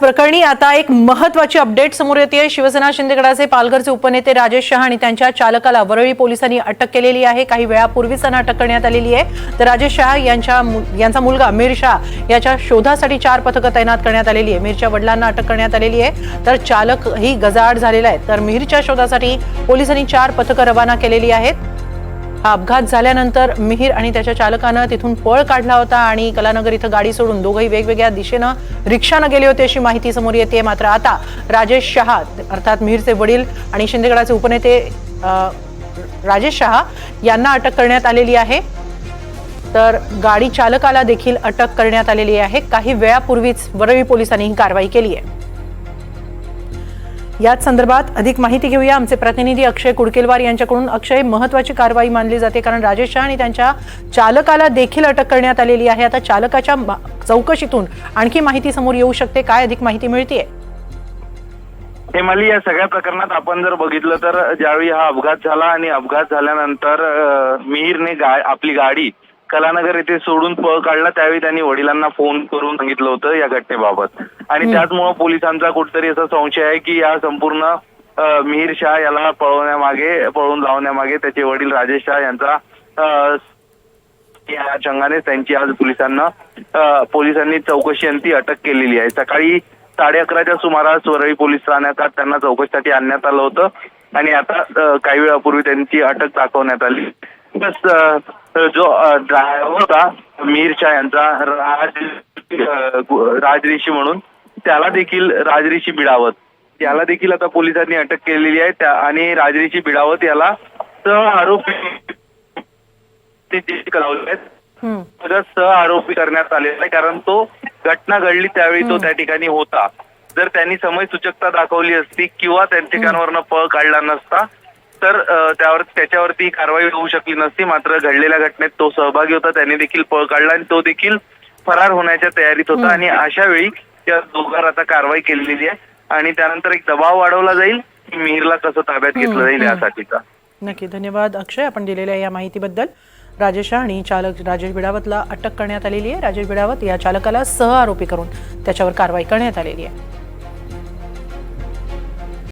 प्रकरणी आता एक महत्वाची अपडेट समोर येते शिवसेना शिंदेगडाचे पालघरचे उपनेते राजेश शहा आणि त्यांच्या चालकाला वरळी पोलिसांनी अटक केलेली आहे. काही वेळापूर्वीच त्यांना अटक करण्यात आलेली आहे. तर राजेश शहा यांच्या मु- यांचा मुलगा मीर शहा याच्या शोधासाठी चार पथकं तैनात करण्यात आलेली आहे. मीरच्या वडिलांना अटक करण्यात आलेली आहे. तर चालक ही गजाआड झालेला आहे. तर मिहीरच्या शोधासाठी पोलिसांनी चार पथकं रवाना केलेली आहेत. हा अपघात झाल्यानंतर मिहीर आणि त्याच्या चालकानं तिथून पळ काढला होता आणि कलानगर इथं गाडी सोडून दोघंही वेगवेगळ्या दिशेनं रिक्षानं गेले होते अशी माहिती समोर येते. मात्र आता राजेश शहा अर्थात मिहीरचे वडील आणि शिंदेगडाचे उपनेते राजेश शहा यांना अटक करण्यात आलेली आहे. तर गाडी चालकाला देखील अटक करण्यात आलेली आहे. काही वेळापूर्वीच वरळी पोलिसांनी ही कारवाई केली आहे. याच संदर्भात अधिक माहिती घेऊया. आमचे प्रतिनिधी अक्षय कुडकेलवार यांच्याकडून. अक्षय महत्वाची कारवाई मानली जाते कारण राजेश शहा आणि त्यांच्या चालकाला देखील अटक करण्यात आलेली आहे. आता चालकाच्या चौकशीतून आणखी माहिती समोर येऊ शकते. काय अधिक माहिती मिळतीये? हेमाली या सगळ्या प्रकरणात आपण जर बघितलं तर ज्यावेळी हा अपघात झाला आणि अपघात झाल्यानंतर मिहीरने गा आपली गाडी कलानगर येथे सोडून पळ काढला त्यावेळी त्यांनी वडिलांना फोन करून सांगितलं होतं या घटनेबाबत. आणि त्याचमुळे पोलिसांचा कुठतरी असा संशय आहे की या संपूर्ण मिहीर शाह याला पळवण्यामागे पळवून लावण्यामागे त्याचे वडील राजेश शाह यांचा या चंगाने त्यांची आज पोलिसांना पोलिसांनी चौकशी अंती अटक केलेली आहे. सकाळी साडे अकराच्या सुमारास वरळी पोलीस ठाण्यात त्यांना चौकशीसाठी आणण्यात आलं होतं. आणि आता काही वेळापूर्वी त्यांची अटक दाखवण्यात आली. बस जो ड्रायव्हर होता मीर शाह यांचा राज राजऋषी म्हणून त्याला देखील राजऋषी बिडावत. याला देखील आता पोलिसांनी अटक केलेली आहे. त्या आणि राजऋषी बिडावत याला सह आरोपी सह आरोपी करण्यात आलेला आहे कारण तो घटना घडली त्यावेळी तो त्या ठिकाणी होता. जर त्यांनी समय सूचकता दाखवली असती किंवा त्या ठिकाणावरनं पळ काढला नसता तर त्यावर त्याच्यावरती कारवाई होऊ शकली नसती. मात्र घडलेल्या घटनेत तो सहभागी होता. त्याने देखील पळ काढला आणि तो देखील फरार होण्याच्या तयारीत होता. आणि अशा वेळी त्या दोघांवर आता कारवाई केलेली आहे. आणि त्यानंतर एक दबाव वाढवला जाईल की मिहीरला कसं ताब्यात घेतलं जाईल यासाठीचा. नक्की. धन्यवाद अक्षय. आपण दिलेल्या या माहितीबद्दल राजेश आणि चालक राजेश बिडावतला अटक करण्यात आलेली आहे. राजेश बिडावत या चालकाला सह आरोपी करून त्याच्यावर कारवाई करण्यात आलेली आहे.